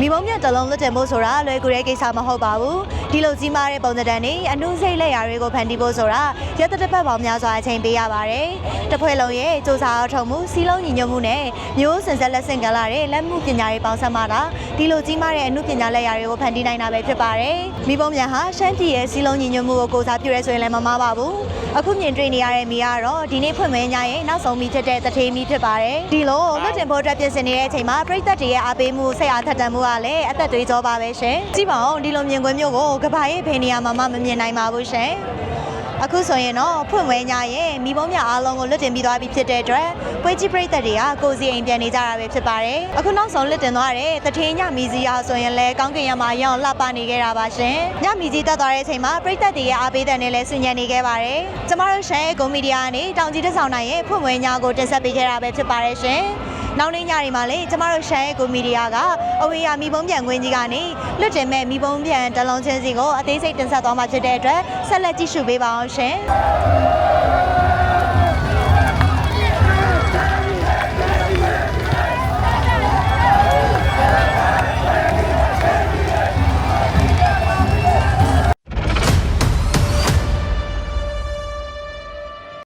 မိဘုံမြတ်တစ်လုံးလွတ်တင်ဖို့ဆိုတာလွယ်ကူတဲ့ကိစ္စမဟုတ်ပါဘူးဒီလိုကြီးမားတဲ့ပုံစံတန်းနေအနှုံးစိတ်လက်ရာတွေကိုဖန်တီးဖို့ဆိုတာရက်တစ်ပတ်ပေါင်းများစွာအချိန်ပေးရပါတယ်တစ်ဖွဲ့လုံးရဲ့စူးစမ်းအထောက်မှုစီးလုံးညီညွတ်မှုနဲ့မျိုးစင်ဆက်လက်ဆင့်ကမ်းလာတဲ့လက်မှုပညာရေးပေါင်းစပ်မှတာဒီလိုကြီးမားတဲ့အမှုပညာလက်ရာတွေကိုဖန်တီးနိုင်တာပဲဖြစ်ပါတယ်မိဘုံမြတ်ဟာရှမ်းပြည်ရဲ့စီးလုံးညီညွတ်မှုကိုကိုစားပြုရဲဆိုရင်လည်းမမှားပါဘူးအခုမြင်တွေ့နေရတဲ့မိကတော့ဒီနေ့ဖွင့်မဲညရဲ့နောက်ဆုံးမိဖြစ်တဲ့တထေးမိဖြစ်ပါတယ်ဒီလိုလွတ်တင်ဖို့အတွက်ပြင်ဆင်နေတဲ့အချိန်မှာပြည်သက်တွေရဲ့အားပေးမှုဆက်အားထက်သန်မှုကလည်းအသက်သွေးကြောပါပဲရှင်ကြည့်ပါဦးဒီလိုမြင်ကွင်းမျိုးကိုကဘာရဲ့ဘယ်နေရာမှာမှမမြင်နိုင်ပါဘူးရှင် အခုဆိုရင်တော့ဖွင့်ဝဲညရဲ့မိဘုံမြအားလုံးကိုလွတ်တင်ပြီးသွားပြီဖြစ်တဲ့အတွက်ပွဲကြီးပြည်သက်တွေကကိုစီအိမ်ပြန်နေကြတာပဲဖြစ်ပါတယ်အခုနောက်ဆုံးလွတ်တင်သွားတဲ့တထေးညမီစီအားဆိုရင်လည်းကောင်းကင်ရမှာရောင်းလှပနေခဲ့တာပါရှင်ညမီကြီးတက်သွားတဲ့အချိန်မှာပြည်သက်တွေရဲ့အားပေးတဲ့နဲ့လည်းဆင်ញံနေခဲ့ပါတယ်ကျမတို့ရှမ်းရဲ့ကွန်မီဒီယာနဲ့တောင်ကြီးတဆောင်နိုင်ရဲ့ဖွင့်ဝဲညကိုတင်ဆက်ပေးခဲ့တာပဲဖြစ်ပါတယ်ရှင် နောက်နေ့ညတွေမှာလေကျမတို့ရှမ်းရဲ့ကွန်မီဒီယာကအဝေးရမိဘုံပြန်ခွင်းကြီးကနေလွတ်တင်မဲ့မိဘုံပြန်တလုံးချင်းစီကိုအသေးစိတ်တင်ဆက်သွားမှာဖြစ်တဲ့အတွက်ဆက်လက်ကြည့်ရှုပေးပါအောင်ရှင်